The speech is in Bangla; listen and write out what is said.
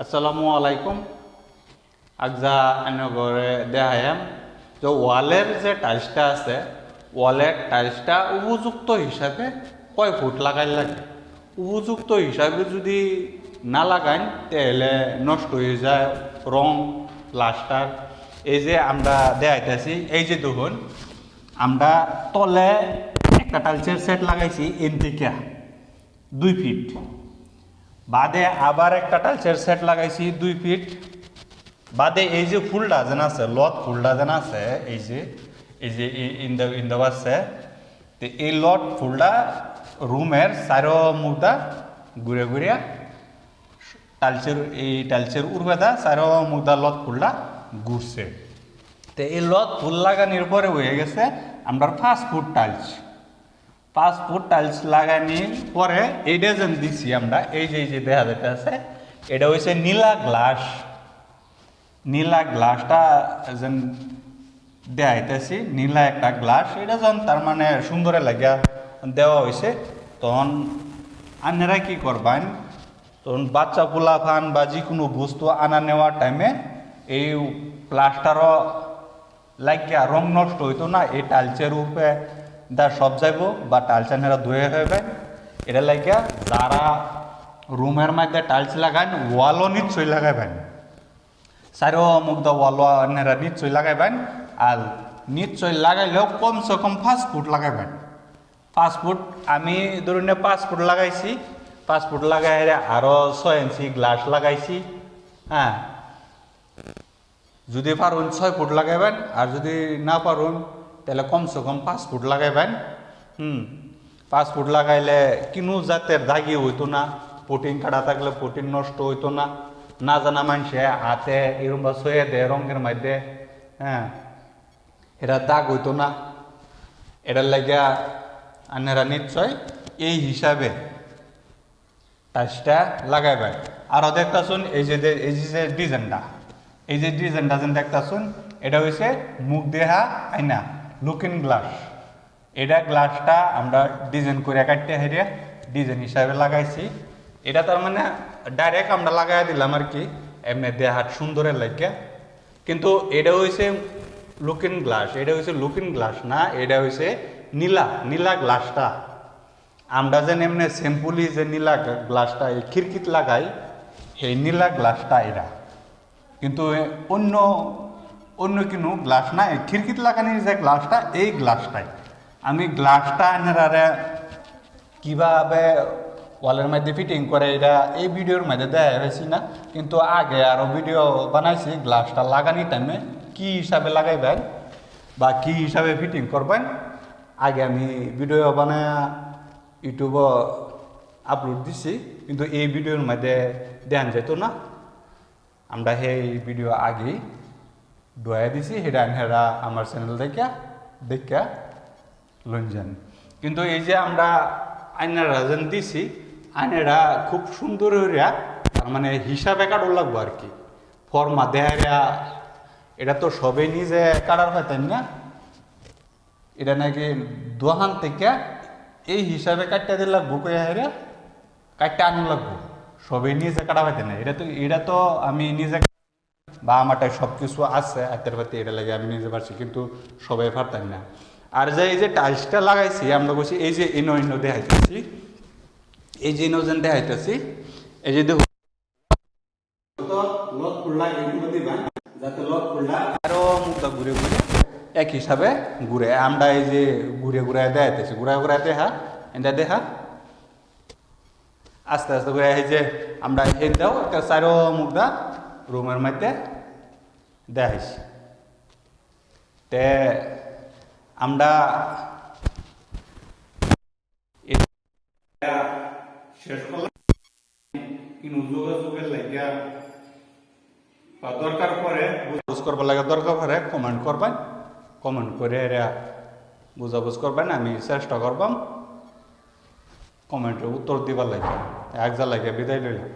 আসসালামু আলাইকুম। আগজা আনগরে দেখায়াম তো ওয়ালের যে টাইলসটা আছে, ওয়ালের টাইলসটা উপযুক্ত হিসাবে কয় ফুট লাগাই লাগে? উপযুক্ত হিসাবে যদি না লাগান তাহলে নষ্ট হয়ে যায় রং, প্লাস্টার। এই যে আমরা দেখাইতেছি, এই যে দেখুন, আমরা তলে একটা টাইলসের সেট লাগাইছি এনতিকা দুই ফিট। বাদে আবার একটা টাইলসের সেট লাগাইছি দুই ফিট বাদে এই যে ফুলটা যেন আছে লত ফুলটা যেন আছে, এই যে এই যে ইন দ্য ইন তো এই লট ফুলটা রুমের চারো মুখটা ঘুরে ঘুরে টালচের এই টালচের উর্বেদা চারো মুখটা লত ফুলটা ঘুরছে। তো এই লত ফুল লাগানোর পরে হয়ে গেছে, আমরা fast food tiles foot tiles লাগানির পরে এইটা যেন দিছি আমরা। এই যে এই যে দেখা যেতে আছে এটা হচ্ছে নীলা গ্লাস নীলা গ্লাসটা যেন দেখাইতেছি, নীলা একটা গ্লাস এটা যখন তার মানে সুন্দরে লাগিয়া দেওয়া হয়েছে তখন আনেরা কি করবেন? তখন বাচ্চা পোলা ফান বা যিকোনো বস্তু আনা নেওয়ার টাইমে এই প্লাস্টারও লাগিয়া রং নষ্ট হইতো না, এই টাইলসের উপরে দা সব যাইব, বা টাইলস আনেরা ধুয়ে হইবে। এটা লাগিয়া যারা রুমের মধ্যে টাইলস লাগান ওয়ালও নিশ্চয়ই লাগাইবেন। চারো মুখ দা ওয়াল আনেরা নিশ্চয়ই লাগাইবেন, আর নিশ্চয় লাগাইলেও কমসে কম পাঁচ ফুট লাগাইবেন। পাঁচ ফুট, আমি ধরুন পাঁচ ফুট লাগাইছি, পাঁচ ফুট লাগাই আরও ছয় ইঞ্চি গ্লাস লাগাইছি হ্যাঁ। যদি পারুন ছয় ফুট লাগাইবেন, আর যদি না পারুন তাহলে কমসে কম পাঁচ ফুট লাগাইবেন। হুম, পাঁচ ফুট লাগাইলে কিনু জাতের দাগি হইতো না, প্রোটিন কাটা থাকলে প্রোটিন নষ্ট হইতো না। না জানা মানুষে হাতে এরম বা সয়ে দেয়, রঙের মধ্যে হ্যাঁ এটা দাগ হইতো না। এটার লাগিয়া আনেরা নিশ্চয় এই হিসাবে টাচটা লাগাইবেন। আরও দেখতাছুন এই যে দে- এই যে ডিজাইনটা। এই যে ডিজাইনটা যেন দেখতাছুন এটা হইছে মুখ দেহা আইনা লুকিং গ্লাস এটা গ্লাসটা আমরা ডিজাইন করে কাটতে হেরিয়া ডিজাইন হিসাবে লাগাইছি। এটা তার মানে ডাইরেক্ট আমরা লাগাই দিলাম আর কি, এমনি দেহাত সুন্দরের লাগে কিন্তু এটা হইছে লুকিং গ্লাস এটা হইছে লুকিং গ্লাস না, এটা হইছে নীলা নীলা গ্লাসটা আমরা যে এমনি সিম্পলি যে নীলা গ্লাসটা এই খিড়কিত লাগাই, এই নীলা গ্লাসটা এরা কিন্তু অন্য অন্য কোনো গ্লাস না, এই খিড়কিত লাগানোর যে গ্লাসটা এই গ্লাসটাই আমি গ্লাসটা এনারে কীভাবে ওয়ালের মধ্যে ফিটিং করে, এটা এই ভিডিওর মধ্যে দেয়া হয়েছি না। কিন্তু আগে আরও ভিডিও বানাইছি গ্লাসটা লাগানি টাইমে কি হিসাবে লাগাইবেন বা কি হিসাবে ফিটিং করবেন, আগে আমি ভিডিও বানায় ইউটিউব আপলোড দিছি, কিন্তু এই ভিডিওর মধ্যে দেন যেত না। আমরা সেই ভিডিও আগেই ডয়া দিছি সেটা হেরা আমার চ্যানেল দেখা দেখা লন যান কিন্তু এই যে আমরা আইনার রাজন দিছি, আইনেরা খুব সুন্দর হইয়া, তার মানে হিসাবে কাটর লাগবো আর কি। ফর্মা দেহারিয়া এটা তো সবে নিজে কাটার হইতেন না? এটা নাকি দোহান থেকে এই হিসাবে কাটতে দিলে লাগবো কই হেরে কাটতে আনু লাগবো। সবে নিজে কাটা হইতে না? এটা তো এটা তো আমি নিজে বা আমারটাই সব কিছু আছে হাতের পাতি এটা লাগে আমি নিজে পারছি কিন্তু সবাই পারতাম না। আর যে এই যে টাইলসটা লাগাইছি আমরা বলছি এই যে ইনো ইনো দেখাইতেছি এই যে ইনো যেন দেখাইতেছি এই যে দেখো। লট ফুলটা এগুলো দিবেন যাতে লট ফুলটা আরও মুখটা ঘুরে ঘুরে এক হিসাবে ঘুরে আমরা এই যে ঘুরে ঘুরে দেখাইতেছি ঘুরে ঘুরে দেখা এটা দেখা। আস্তে আস্তে করে এই যে আমরা এই দাও একটা চারো মুখটা রুমের মধ্যে দেখাইছি তে আমরা এটা শেষ করলাম যোগাযোগের লাগিয়া বা দরকার পরে বুঝাবুঝ করবার লাগে দরকার পরে কমেন্ট করবেন কমেন্ট করে এরা বুঝাবুঝ করবেন আমি চেষ্টা করবাম। কমেন্টে উত্তর দিবার লাগে এক যা লাগে বিদায় লইলাম।